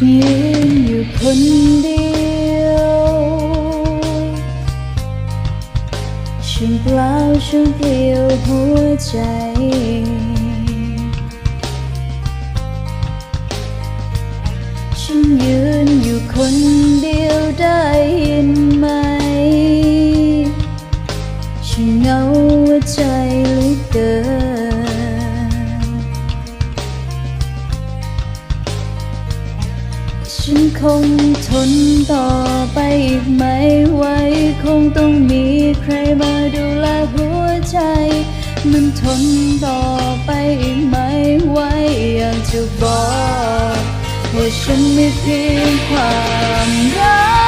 ยืนอยู่คนเดียวฉันเปล่าฉันเปลี่ยวหัวใจ ฉันคงทนต่อไปอีกไม่ไหว คงต้องมีใครมาดูแลหัวใจ มันทนต่อไปอีกไม่ไหว อยากจะบอกว่าฉันไมีเพียงความรัก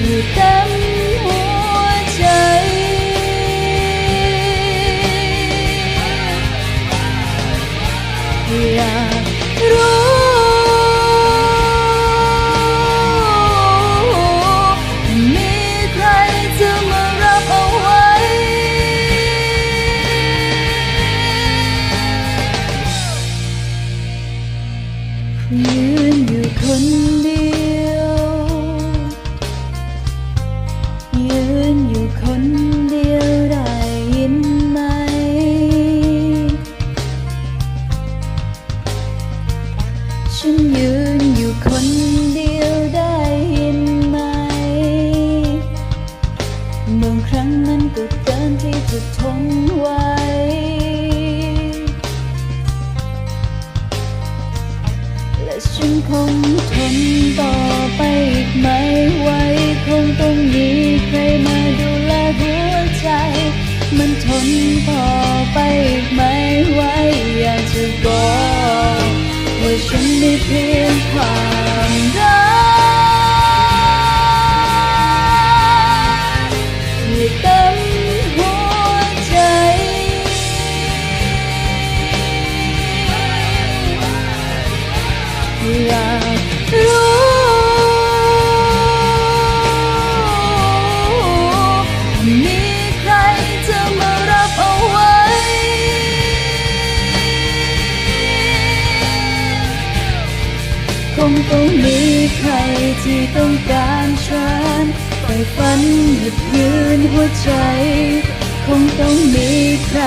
อยู่เต็ม อยากรู้ มีใครจะมารับเอาไว้ ยืนอยู่คน นทนต่อไปอีกไม่ไหวอยากจะบอกว่าฉันไมีเพียงความรักอยู่เต็มหัวใจ อยาก ต้องมีใครที่ต้องการฉันไปฝันหยุดยืนหัวใจ คงต้องมีใคร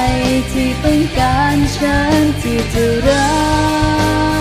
ที่ต้องการฉันที่จะรัก